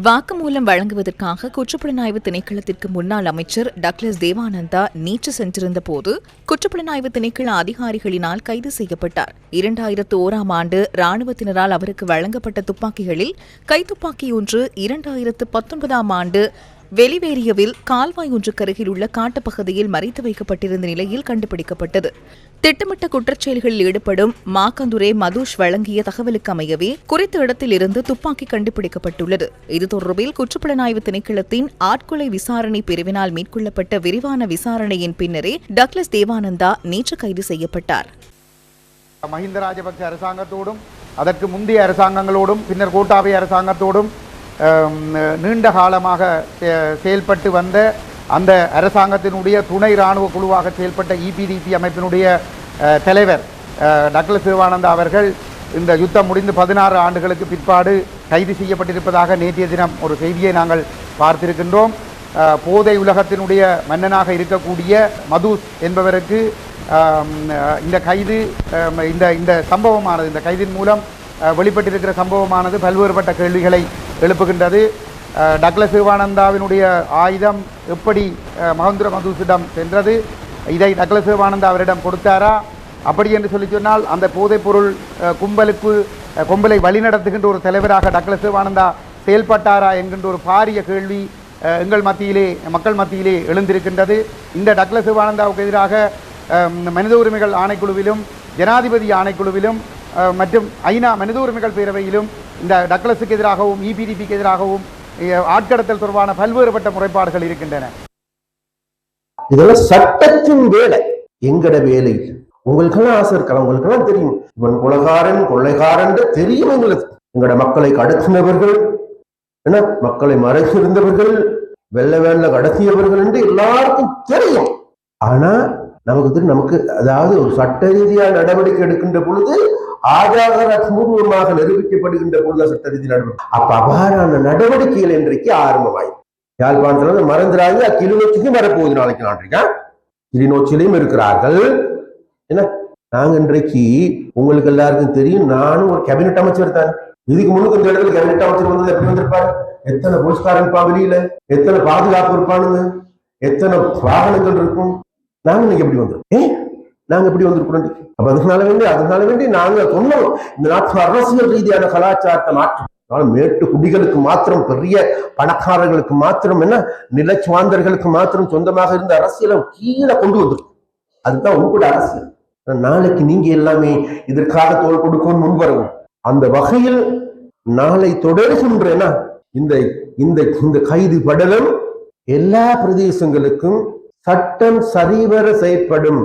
வாக்குமூலம் வழங்குவதற்காக குற்றப்புலனாய்வு திணைக்களத்திற்கு முன்னாள் அமைச்சர் டக்ளஸ் தேவானந்தா நேற்று சென்றிருந்த போது குற்றப்புலனாய்வு திணைக்கள அதிகாரிகளினால் கைது செய்யப்பட்டார். இரண்டாயிரத்து ஓராம் ஆண்டு ராணுவத்தினரால் அவருக்கு வழங்கப்பட்ட துப்பாக்கிகளில் கைத்துப்பாக்கி ஒன்று இரண்டாயிரத்து பத்தொன்பதாம் ஆண்டு வெளிவேரியவில் கால்வாய் ஒன்றுக்கருகில் உள்ள காட்டுப்பகுதியில் மறைத்து வைக்கப்பட்டிருந்த நிலையில் கண்டுபிடிக்கப்பட்டது. திட்டமிட்ட குற்றச்செயல்களில் ஈடுபடும் மாக்கந்துரே மதுஷ் வழங்கிய தகவலுக்கு அமையவே குறித்த இடத்தில் இருந்து துப்பாக்கி கண்டுபிடிக்கப்பட்டுள்ளது. இது தொடர்பில் குற்றப்புலனாய்வு திணைக்களத்தின் ஆட்கொலை விசாரணை பிரிவினால் மேற்கொள்ளப்பட்ட விரிவான விசாரணையின் பின்னரே டக்ளஸ் தேவானந்தா நேற்று கைது செய்யப்பட்டார். மஹிந்த ராஜபக்ச அரசாங்கத்தோடும் அதற்கு முந்தைய அரசாங்கங்களோடும் பின்னர் கோட்டாபய அரசாங்கத்தோடும் நீண்ட காலமாக செ- செயல்பட்டு வந்த அந்த அரசாங்கத்தினுடைய துணை இராணுவ குழுவாக செயல்பட்ட இபிடிபி அமைப்பினுடைய தலைவர் டக்ளஸ் சிவானந்தா அவர்கள் இந்த யுத்தம் முடிந்து பதினாறு ஆண்டுகளுக்கு பிற்பாடு கைது செய்யப்பட்டிருப்பதாக நேற்றைய தினம் ஒரு செய்தியை நாங்கள் பார்த்திருக்கின்றோம். போதை உலகத்தினுடைய மன்னனாக இருக்கக்கூடிய மதுஸ் என்பவருக்கு இந்த கைது இந்த இந்த சம்பவமானது இந்த கைதின் மூலம் வெளிப்பட்டிருக்கிற சம்பவமானது பல்வேறுபட்ட கேள்விகளை எழுப்புகின்றது. டக்ளஸ் சிவானந்தாவினுடைய ஆயுதம் எப்படி மகேந்திர மதுசிடம் சென்றது? இதை டக்ளஸ் சிவானந்தா அவரிடம் கொடுத்தாரா? அப்படி என்று சொல்லி சொன்னால் அந்த போதைப்பொருள் கும்பலுக்கு கும்பலை வழிநடத்துகின்ற ஒரு தலைவராக டக்ளஸ் சிவானந்தா செயல்பட்டாரா என்கின்ற ஒரு பாரிய கேள்வி எங்கள் மத்தியிலே மக்கள் மத்தியிலே எழுந்திருக்கின்றது. இந்த டக்ளஸ் சிவானந்தாவுக்கு எதிராக மனித உரிமைகள் ஆணைக்குழுவிலும் ஜனாதிபதி ஆணைக்குழுவிலும் மற்றும் ஐநா மனித உரிமைகள் பேரவையிலும் இந்த டக்ளஸுக்கு எதிராகவும் இபிடிபிக்கு எதிராகவும் ஆட்கடத்தல் தொடர்பான பல்வேறுபட்ட முறைப்பாடுகள் இருக்கின்றன. இதெல்லாம் சட்டத்தின் வேலை. எங்கட வேலை உங்களுக்கெல்லாம் ஆசை இருக்கலாம் உங்களுக்கெல்லாம் தெரியும். இவன் குலகாரன் கொள்ளைகாரன் தெரியும் எங்களுக்கு. உங்களோட மக்களை கடத்தினவர்கள் என்ன? மக்களை மறைச்சிருந்தவர்கள் வெள்ள வெள்ள கடத்தியவர்கள் என்று எல்லாருக்கும் தெரியும். ஆனா நமக்கு தெரியும் நமக்கு அதாவது ஒரு சட்ட ரீதியாக நடவடிக்கை எடுக்கின்ற பொழுது ஆதாரபூர்வமாக நிரூபிக்கப்படுகின்ற பொழுது சட்ட ரீதி நடவடிக்கை. அப்ப அவ்வாறான நடவடிக்கைகள் இன்றைக்கு ஆரம்பமாய் யாழ்ப்பாணத்துல இருந்து மறந்துடாது கிளிநொச்சிக்கும் வரப்போகுது நாளைக்கு நாட்டிருக்கேன் கிளிநொச்சிலையும் இருக்கிறார்கள். என்ன? நாங்க இன்றைக்கு உங்களுக்கு எல்லாருக்கும் தெரியும் நானும் ஒரு கேபினெட் அமைச்சர் தான். இதுக்கு முன்னுக்கு இந்த இடத்துல கேபினெட் அமைச்சர் வந்தது எப்படி வந்திருப்பாரு? எத்தனை போலீஸ்காரன் இருப்பா வெளியில எத்தனை பாதுகாப்பு இருப்பானுங்க? எத்தனை வாகனங்கள் இருக்கும்? நாங்க இன்னைக்கு எப்படி வந்திருக்கோம்? ஏ நாங்க எப்படி வந்திருக்கிறோம் அப்ப அதனால வேண்டி அதனால வேண்டி நாங்க சொன்னோம். இந்த நாட்டு அரசியல் ரீதியான கலாச்சாரத்தை மாற்றம். மேட்டு குடிகளுக்கு மாத்திரம் பெரிய பணக்காரர்களுக்கு மாத்திரம் என்ன? நிலச்சுவாந்தர்களுக்கு மாத்திரம் சொந்தமாக இருந்த அரசியலை கீழே கொண்டு வந்திருக்கும். அதுதான் உங்களோட அரசியல். நாளைக்கு நீங்க எல்லாமே இதற்காக தோல் கொடுக்கும் முன்வரவும் அந்த வகையில் நாளை தொடர்கின்றன இந்த இந்த இந்த கைது படலம் எல்லா பிரதேசங்களுக்கும் சட்டம் சரிவர செயற்படும்.